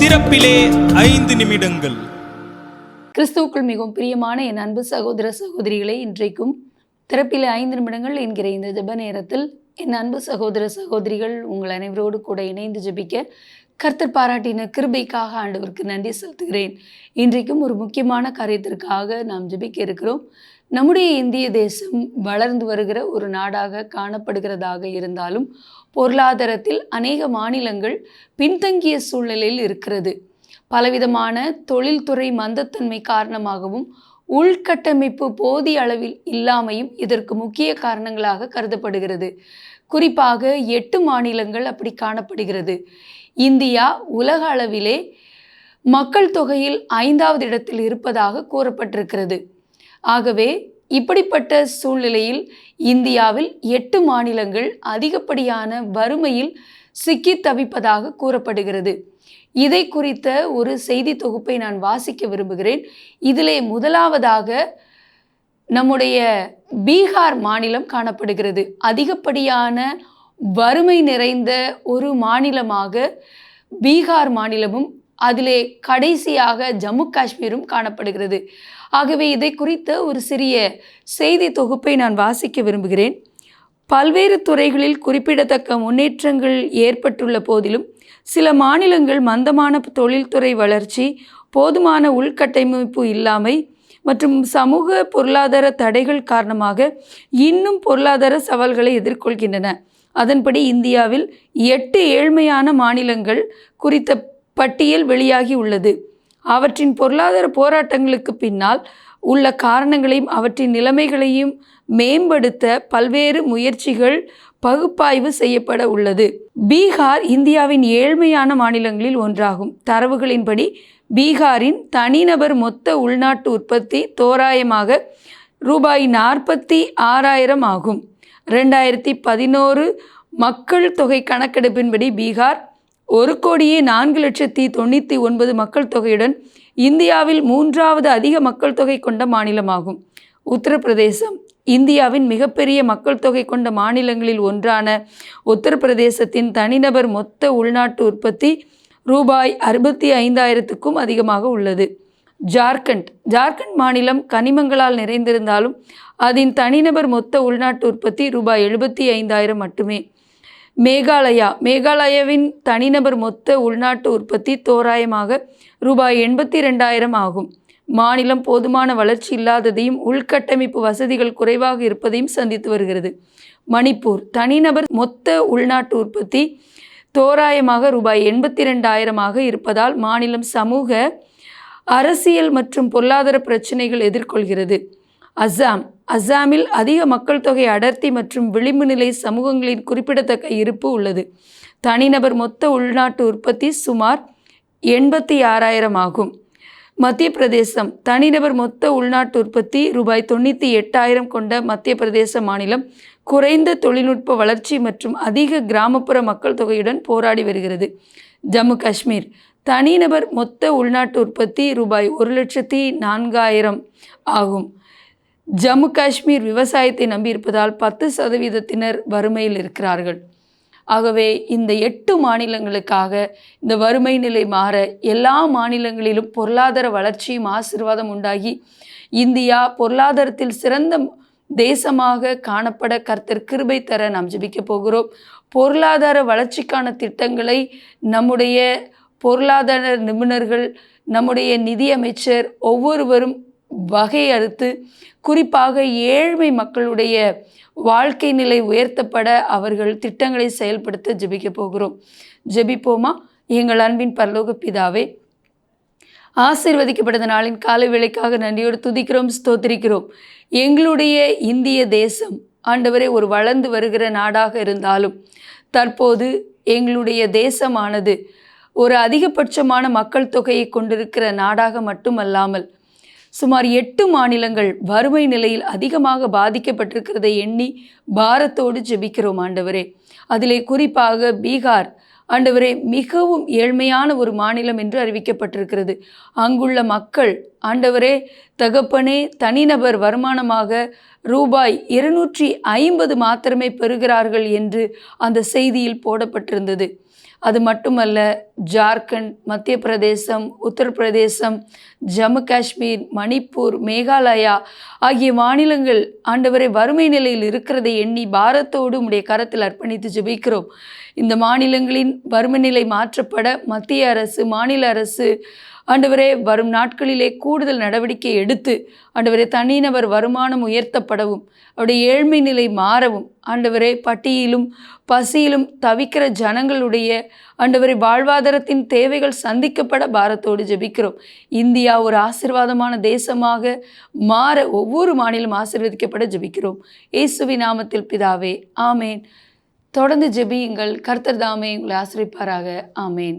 திறப்பிலே ஐந்து நிமிடங்கள். கிறிஸ்துவுக்குள் மிகவும் பிரியமான என் அன்பு சகோதர சகோதரிகளை இன்றைக்கும் திறப்பிலே ஐந்து நிமிடங்கள் என்கிற இந்த ஜெப நேரத்தில் என் அன்பு சகோதர சகோதரிகள் உங்கள் அனைவரோடு கூட இணைந்து ஜெபிக்க கர்த்தர் பாராட்டின கிருபைக்காக ஆண்டவருக்கு நன்றி செலுத்துகிறேன். இன்றைக்கும் ஒரு முக்கியமான காரியத்திற்காக நாம் ஜபிக்க இருக்கிறோம். நம்முடைய இந்திய தேசம் வளர்ந்து வருகிற ஒரு நாடாக காணப்படுகிறதாக இருந்தாலும் பொருளாதாரத்தில் அநேக மாநிலங்கள் பின்தங்கிய சூழ்நிலையில் இருக்கிறது. பலவிதமான தொழில்துறை மந்தத்தன்மை காரணமாகவும் உள்கட்டமைப்பு போதிய அளவில் இல்லாமையும் இதற்கு முக்கிய காரணங்களாக கருதப்படுகிறது. குறிப்பாக எட்டு மாநிலங்கள் அப்படி காணப்படுகிறது. இந்தியா உலக அளவிலே மக்கள் தொகையில் ஐந்தாவது இடத்தில் இருப்பதாக கூறப்பட்டிருக்கிறது. ஆகவே இப்படிப்பட்ட சூழ்நிலையில் இந்தியாவில் எட்டு மாநிலங்கள் அதிகப்படியான வறுமையில் சிக்கி தவிப்பதாக கூறப்படுகிறது. இதை குறித்த ஒரு செய்தி தொகுப்பை நான் வாசிக்க விரும்புகிறேன். இதிலே முதலாவதாக நம்முடைய பீகார் மாநிலம் காணப்படுகிறது. அதிகப்படியான வறுமை நிறைந்த ஒரு மாநிலமாக பீகார் மாநிலமும் அதிலே கடைசியாக ஜம்மு காஷ்மீரும் காணப்படுகிறது. ஆகவே இதை குறித்த ஒரு சிறிய செய்தி தொகுப்பை நான் வாசிக்க விரும்புகிறேன். பல்வேறு துறைகளில் குறிப்பிடத்தக்க முன்னேற்றங்கள் ஏற்பட்டுள்ள போதிலும் சில மாநிலங்கள் மந்தமான தொழில்துறை வளர்ச்சி போதுமான உள்கட்டமைப்பு இல்லாமை மற்றும் சமூக பொருளாதார தடைகள் காரணமாக இன்னும் பொருளாதார சவால்களை எதிர்கொள்கின்றன. அதன்படி இந்தியாவில் எட்டு ஏழ்மையான மாநிலங்கள் குறித்த பட்டியல் வெளியாகி உள்ளது. அவற்றின் பொருளாதார போராட்டங்களுக்கு பின்னால் உள்ள காரணங்களையும் அவற்றின் நிலைமைகளையும் மேம்படுத்த பல்வேறு முயற்சிகள் பகுப்பாய்வு செய்யப்பட உள்ளது. பீகார் இந்தியாவின் ஏழ்மையான மாநிலங்களில் ஒன்றாகும். தரவுகளின்படி பீகாரின் தனிநபர் மொத்த உள்நாட்டு உற்பத்தி தோராயமாக ரூபாய் நாற்பத்தி ஆறாயிரம் ஆகும். ரெண்டாயிரத்தி பதினோரு மக்கள் தொகை கணக்கெடுப்பின்படி பீகார் ஒரு கோடியே நான்கு லட்சத்தி தொண்ணூற்றி ஒன்பது மக்கள் தொகையுடன் இந்தியாவில் மூன்றாவது அதிக மக்கள் தொகை கொண்ட மாநிலமாகும். உத்தரப்பிரதேசம் இந்தியாவின் மிகப்பெரிய மக்கள் தொகை கொண்ட மாநிலங்களில் ஒன்றான உத்தரப்பிரதேசத்தின் தனிநபர் மொத்த உள்நாட்டு உற்பத்தி ரூபாய் அறுபத்தி ஐந்தாயிரத்துக்கும் அதிகமாக உள்ளது. ஜார்க்கண்ட். ஜார்க்கண்ட் மாநிலம் கனிமங்களால் நிறைந்திருந்தாலும் அதன் தனிநபர் மொத்த உள்நாட்டு உற்பத்தி ரூபாய் எழுபத்தி ஐந்தாயிரம் மட்டுமே. மேகாலயா. மேகாலயாவின் தனிநபர் மொத்த உள்நாட்டு உற்பத்தி தோராயமாக ரூபாய் எண்பத்தி ரெண்டாயிரம் ஆகும். மாநிலம் போதுமான வளர்ச்சி இல்லாததையும் உள்கட்டமைப்பு வசதிகள் குறைவாக இருப்பதையும் சந்தித்து வருகிறது. மணிப்பூர். தனிநபர் மொத்த உள்நாட்டு உற்பத்தி தோராயமாக ரூபாய் எண்பத்தி ரெண்டாயிரமாக இருப்பதால் மாநிலம் சமூக அரசியல் மற்றும் பொருளாதார பிரச்சனைகள் எதிர்கொள்கிறது. அஸ்ஸாம் அஸ்ஸாமில் அதிக மக்கள் தொகை அடர்த்தி மற்றும் விளிம்பு நிலை சமூகங்களின் குறிப்பிடத்தக்க இருப்பு உள்ளது. தனிநபர் மொத்த உள்நாட்டு உற்பத்தி சுமார் எண்பத்தி ஆறாயிரம் ஆகும். மத்திய பிரதேசம் தனிநபர் மொத்த உள்நாட்டு உற்பத்தி ரூபாய் தொண்ணூற்றி எட்டாயிரம் கொண்ட மத்திய பிரதேச மாநிலம். குறைந்த தொழில்நுட்ப வளர்ச்சி மற்றும் அதிக கிராமப்புற மக்கள் தொகையுடன் போராடி வருகிறது. ஜம்மு காஷ்மீர் தனிநபர் மொத்த உள்நாட்டு உற்பத்தி ரூபாய் ஒரு லட்சத்தி நான்காயிரம் ஆகும். ஜம்மு காஷ்மீர் விவசாயத்தை நம்பியிருப்பதால் பத்து சதவீதத்தினர் வறுமையில் இருக்கிறார்கள். ஆகவே இந்த எட்டு மாநிலங்களுக்காக இந்த வறுமை நிலை மாற எல்லா மாநிலங்களிலும் பொருளாதார வளர்ச்சியும் ஆசீர்வாதம் உண்டாகி இந்தியா பொருளாதாரத்தில் சிறந்த தேசமாக காணப்பட கர்த்தர் கிருபை தர நாம் ஜெபிக்க போகிறோம். பொருளாதார வளர்ச்சிக்கான திட்டங்களை நம்முடைய பொருளாதார நிபுணர்கள் நம்முடைய நிதியமைச்சர் ஒவ்வொருவரும் வகையறுத்து குறிப்பாக ஏழ்மை மக்களுடைய வாழ்க்கை நிலை உயர்த்தப்பட அவர்கள் திட்டங்களை செயல்படுத்த ஜெபிக்க போகிறோம். ஜெபிப்போமா? எங்கள் அன்பின் பரலோக பிதாவே ஆசீர்வதிக்கப்பட்ட நாளின் காலை விலைக்காக நன்றியோடு துதிக்கிறோம் ஸ்தோத்திரிக்கிறோம். எங்களுடைய இந்திய தேசம் ஆண்டவரே ஒரு வளர்ந்து வருகிற நாடாக இருந்தாலும் தற்போது எங்களுடைய தேசமானது ஒரு அதிகபட்சமான மக்கள் தொகையை கொண்டிருக்கிற நாடாக மட்டுமல்லாமல் சுமார் எட்டு மாநிலங்கள் வறுமை நிலையில் அதிகமாக பாதிக்கப்பட்டிருக்கிறதை எண்ணி பாரத்தோடு ஜெபிக்கிறோம் ஆண்டவரே. அதிலே குறிப்பாக பீகார் ஆண்டவரே மிகவும் ஏழ்மையான ஒரு மாநிலம் என்று அறிவிக்கப்பட்டிருக்கிறது. அங்குள்ள மக்கள் ஆண்டவரே தகப்பனே தனிநபர் வருமானமாக ரூபாய் இருநூற்றி ஐம்பது மாத்திரமே பெறுகிறார்கள் என்று அந்த செய்தியில் போடப்பட்டிருந்தது. அது மட்டுமல்ல ஜார்க்கண்ட் மத்திய பிரதேசம் உத்தரப்பிரதேசம் ஜம்மு காஷ்மீர் மணிப்பூர் மேகாலயா ஆகிய மாநிலங்கள் ஆண்டவரை வறுமை நிலையில் இருக்கிறதை எண்ணி பாரத்தோடு உடைய கரத்தில் அர்ப்பணித்து ஜெபிக்கிறோம். இந்த மாநிலங்களின் வறுமை நிலை மாற்றப்பட மத்திய அரசு மாநில அரசு ஆண்டவரே வரும் நாட்களிலே கூடுதல் நடவடிக்கை எடுத்து ஆண்டவரே தனிநபர் வருமானம் உயர்த்தப்படவும் அவருடைய ஏழ்மை நிலை மாறவும் ஆண்டவரே பட்டியிலும் பசியிலும் தவிக்கிற ஜனங்களுடைய ஆண்டவரை வாழ்வாதாரத்தின் தேவைகள் சந்திக்கப்பட பாரத்தோடு ஜெபிக்கிறோம். இந்தியா ஒரு ஆசிர்வாதமான தேசமாக மாற ஒவ்வொரு மாநிலம் ஆசிர்வதிக்கப்பட ஜெபிக்கிறோம். இயேசுவி நாமத்தில் பிதாவே ஆமேன். தொடர்ந்து ஜெபியுங்கள். கர்த்தர் தாமே உங்களை ஆசிரிப்பாராக. ஆமேன்.